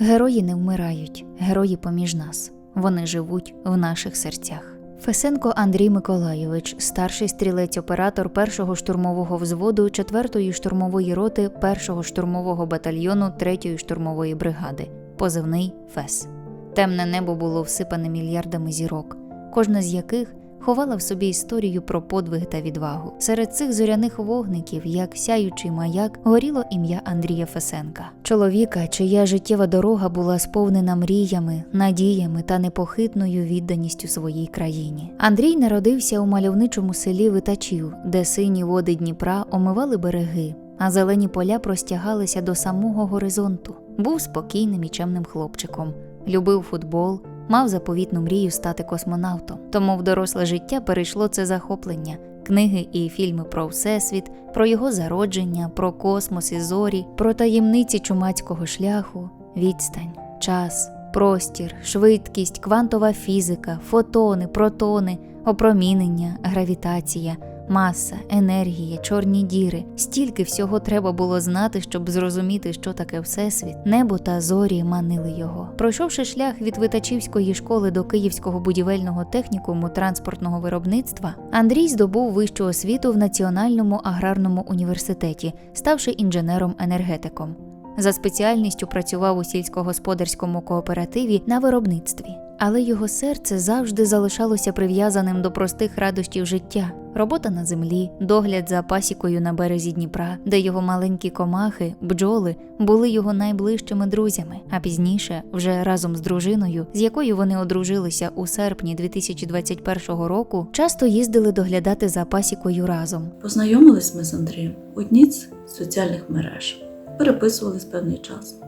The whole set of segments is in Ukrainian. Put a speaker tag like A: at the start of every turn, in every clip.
A: Герої не вмирають, герої поміж нас. Вони живуть в наших серцях. Фесенко Андрій Миколайович, старший стрілець-оператор першого штурмового взводу 4-ї штурмової роти 1-го штурмового батальйону 3-ї штурмової бригади, позивний ФЕС. Темне небо було всипане мільярдами зірок, кожна з яких ховала в собі історію про подвиг та відвагу. Серед цих зоряних вогників, як сяючий маяк, горіло ім'я Андрія Фесенка, чоловіка, чия життєва дорога була сповнена мріями, надіями та непохитною відданістю своїй країні. Андрій народився у мальовничому селі Витачів, де сині води Дніпра омивали береги. А зелені поля простягалися до самого горизонту. Був спокійним і чемним хлопчиком, любив футбол, мав заповітну мрію стати космонавтом. Тому в доросле життя перейшло це захоплення. Книги і фільми про всесвіт, про його зародження, про космос і зорі, про таємниці чумацького шляху, відстань, час, простір, швидкість, квантова фізика, фотони, протони, опромінення, гравітація, маса, енергія, чорні діри. Стільки всього треба було знати, щоб зрозуміти, що таке всесвіт. Небо та зорі манили його. Пройшовши шлях від Витачівської школи до Київського будівельного технікуму транспортного виробництва, Андрій здобув вищу освіту в Національному аграрному університеті, ставши інженером-енергетиком. За спеціальністю працював у сільськогосподарському кооперативі на виробництві, але його серце завжди залишалося прив'язаним до простих радощів життя. Робота на землі, догляд за пасікою на березі Дніпра, де його маленькі комахи, бджоли були його найближчими друзями. А пізніше, вже разом з дружиною, з якою вони одружилися у серпні 2021 року, часто їздили доглядати за пасікою разом.
B: Познайомились ми з Андрієм у одній з соціальних мереж, переписувались певний час,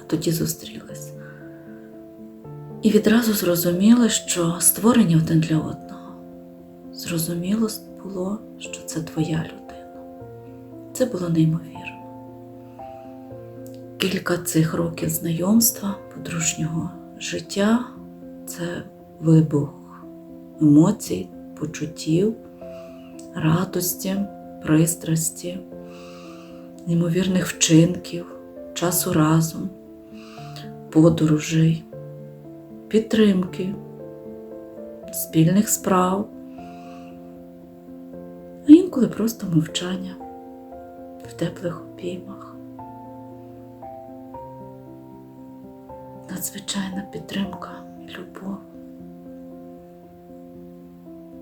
B: а тоді зустрілись. І відразу зрозуміли, що створені один для одного. Зрозуміло було, що це твоя людина. Це було неймовірно. Кілька цих років знайомства, подружнього життя це вибух емоцій, почуттів, радості, пристрасті, неймовірних вчинків, часу разом, подорожей, підтримки, спільних справ, інколи просто мовчання в теплих обіймах. Надзвичайна підтримка і любов.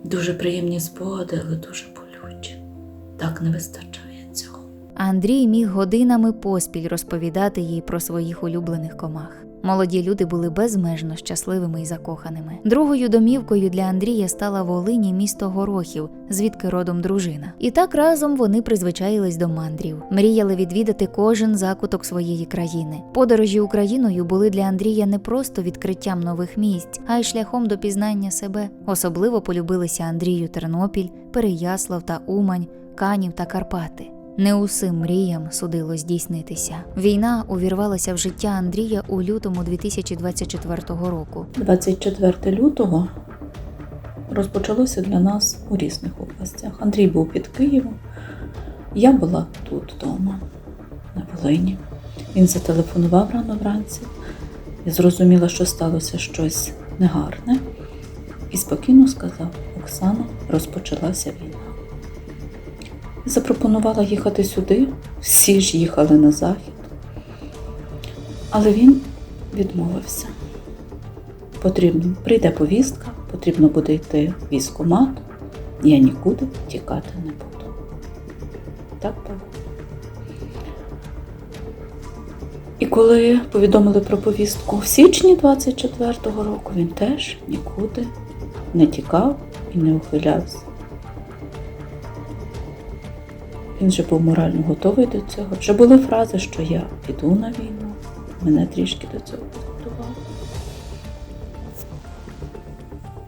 B: Дуже приємні спогади, але дуже болючі. Так не вистачає цього.
A: Андрій міг годинами поспіль розповідати їй про своїх улюблених комах. Молоді люди були безмежно щасливими і закоханими. Другою домівкою для Андрія стала Волині місто Горохів, звідки родом дружина. І так разом вони призвичаїлись до мандрів, мріяли відвідати кожен закуток своєї країни. Подорожі Україною були для Андрія не просто відкриттям нових місць, а й шляхом до пізнання себе. Особливо полюбилися Андрію Тернопіль, Переяслав та Умань, Канів та Карпати. Не усім мріям судило здійснитися. Війна увірвалася в життя Андрія у лютому 2024 року.
B: 24 лютого розпочалося для нас у різних областях. Андрій був під Києвом, я була тут вдома, на Волині. Він зателефонував рано вранці. Я зрозуміла, що сталося щось негарне, і спокійно сказав: Оксана, розпочалася війна. Запропонувала їхати сюди, всі ж їхали на захід. Але він відмовився. Потрібно, прийде повістка, потрібно буде йти в військкомат, я нікуди тікати не буду. Так було. І коли повідомили про повістку в січні 24-го року, він теж нікуди не тікав і не ухилявся. Він вже був морально готовий до цього. Вже були фрази, що я піду на війну. Мене трішки до цього підготували.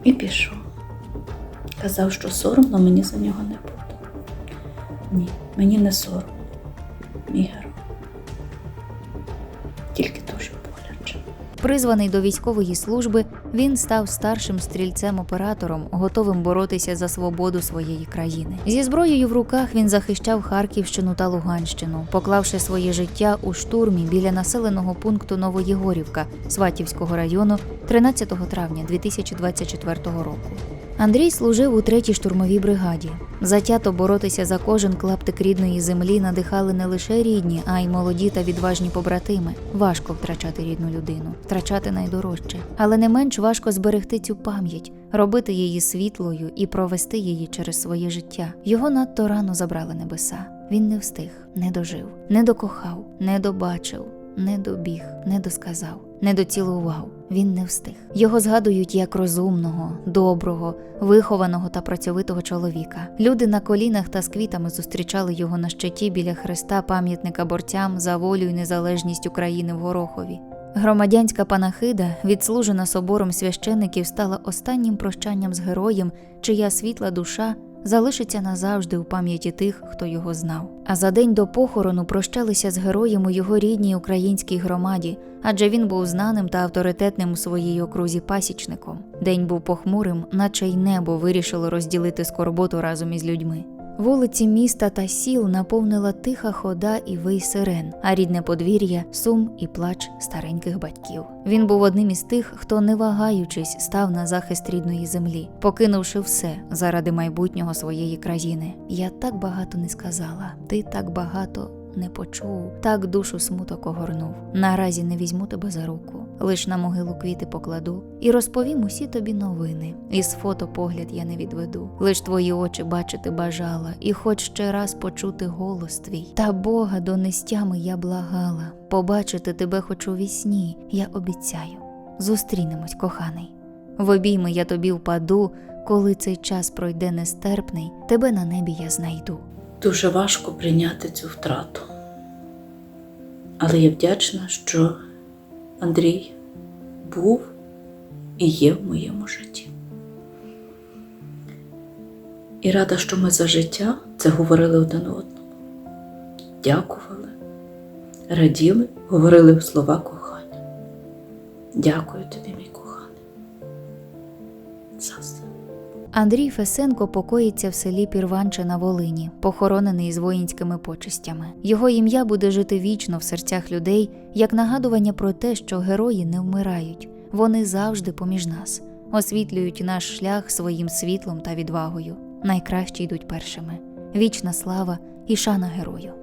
B: І пішов. Казав, що соромно мені за нього не буде. Ні, мені не соромно. Мій герой. Тільки дуже боляче.
A: Призваний до військової служби, він став старшим стрільцем-оператором, готовим боротися за свободу своєї країни. Зі зброєю в руках він захищав Харківщину та Луганщину, поклавши своє життя у штурмі біля населеного пункту Новоєгорівка Сватівського району 13 травня 2024 року. Андрій служив у третій штурмовій бригаді. Затято боротися за кожен клаптик рідної землі надихали не лише рідні, а й молоді та відважні побратими. Важко втрачати рідну людину, втрачати найдорожче, але не менш важко зберегти цю пам'ять, робити її світлою і провести її через своє життя. Його надто рано забрали небеса. Він не встиг, не дожив, не докохав, не добачив, не добіг, не досказав, не доцілував. Він не встиг. Його згадують як розумного, доброго, вихованого та працьовитого чоловіка. Люди на колінах та з квітами зустрічали його на щиті біля хреста пам'ятника борцям за волю і незалежність України в Горохові. Громадянська панахида, відслужена собором священиків, стала останнім прощанням з героєм, чия світла душа залишиться назавжди у пам'яті тих, хто його знав. А за день до похорону прощалися з героєм у його рідній українській громаді, адже він був знаним та авторитетним у своїй окрузі пасічником. День був похмурим, наче й небо вирішило розділити скорботу разом із людьми. Вулиці міста та сіл наповнила тиха хода і вий сирен, а рідне подвір'я сум і плач стареньких батьків. Він був одним із тих, хто, не вагаючись, став на захист рідної землі, покинувши все заради майбутнього своєї країни. Я так багато не сказала, ти так багато не почув, так душу смуток огорнув. Наразі не візьму тебе за руку, лиш на могилу квіти покладу і розповім усі тобі новини. Із фото погляд я не відведу. Лиш твої очі бачити бажала, і хоч ще раз почути голос твій. Та Бога до нестями я благала. Побачити тебе хоч у вісні, я обіцяю. Зустрінемось, коханий. В обійми я тобі впаду, коли цей час пройде нестерпний, тебе на небі я знайду.
B: Дуже важко прийняти цю втрату. Але я вдячна, що Андрій був і є в моєму житті. І рада, що ми за життя це говорили один одному. Дякували, раділи, говорили слова кохання. Дякую тобі, мій коханий. За все.
A: Андрій Фесенко покоїться в селі Пірванче на Волині, похоронений з воїнськими почестями. Його ім'я буде жити вічно в серцях людей, як нагадування про те, що герої не вмирають, вони завжди поміж нас, освітлюють наш шлях своїм світлом та відвагою. Найкращі йдуть першими. Вічна слава і шана герою.